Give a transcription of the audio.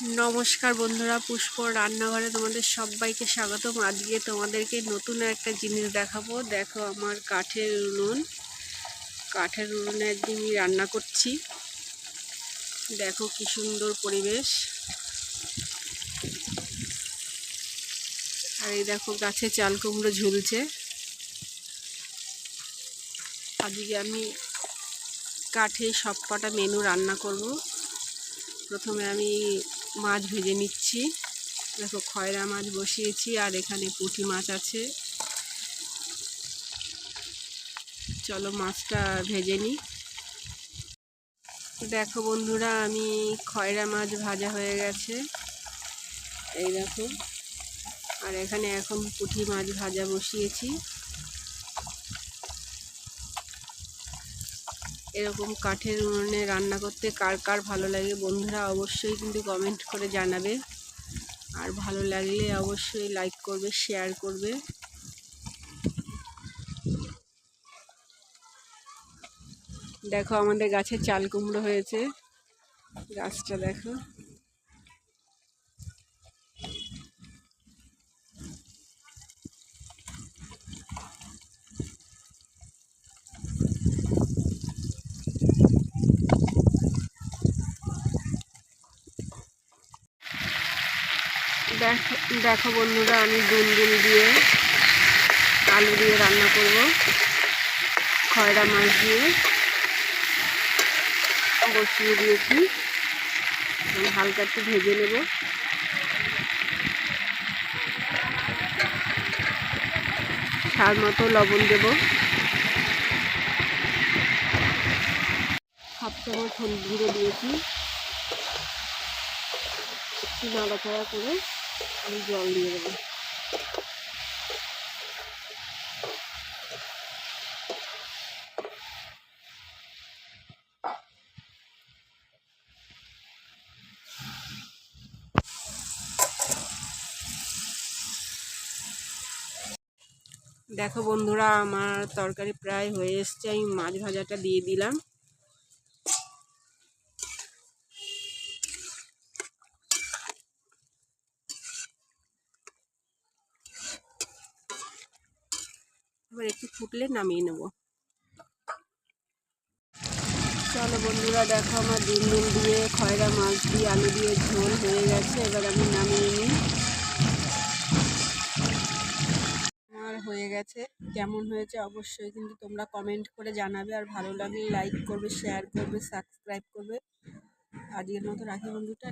নমস্কার বন্ধুরা, পুষ্প রান্নাঘরে তোমাদের সবাইকে স্বাগতম। আজকে তোমাদেরকে নতুন একটা জিনিস দেখাবো। দেখো আমার কাঠের উনুন। কাঠের উনুনে একদিন রান্না করছি। দেখো কি সুন্দর পরিবেশ। আর এই দেখো গাছে চাল কুমড়ো ঝুলছে। আজকে আমি কাঠে সব কটা মেনু রান্না করব। প্রথমে আমি মাছ ভেজে নিচ্ছি। দেখো খয়রা মাছ বসিয়েছি আর এখানে পুঁটি মাছ আছে। চলো মাছটা ভেজে নিই। দেখো বন্ধুরা, আমি খয়রা মাছ ভাজা হয়ে গেছে। এই দেখো। আর এখানে এখন পুঁটি মাছ ভাজা বসিয়েছি। এরকম কাঠের উনুনে রান্না করতে কার কার ভালো লাগে বন্ধুরা অবশ্যই কিন্তু কমেন্ট করে জানাবে। আর ভালো লাগলে অবশ্যই লাইক করবে শেয়ার করবে। দেখো আমাদের গাছে চাল কুমড়ো হয়েছে। গাছটা দেখো। দেখো বন্ধুরা, আমি দুনদুল দিয়ে আলু দিয়ে রান্না করব। খয়রা মাছ দিয়ে। বসিয়ে দিয়েছি। হালকা একটু ভেজে নেব। স্বাদ মতো লবণ দেব। হাফ চামচ হলুদ দিয়েছি। একটু নাড়াচাড়া করে আমি জল দিয়ে দেবো। দেখো বন্ধুরা, আমার তরকারি প্রায় হয়ে এসছে, আমি মাছ ভাজাটা দিয়ে দিলাম। এবার একটু ফুটলে নামিয়ে নেব। চলো বন্ধুরা, দেখো আমার ডিম ডিম দিয়ে, খয়রা মাছ দিয়ে, আলু দিয়ে ঝোল হয়ে গেছে। এবার আমি নামিয়ে নিই। আমার হয়ে গেছে। কেমন হয়েছে অবশ্যই কিন্তু তোমরা কমেন্ট করে জানাবে। আর ভালো লাগলে লাইক করবে শেয়ার করবে সাবস্ক্রাইব করবে। আজকের মতো রাখি বন্ধুটা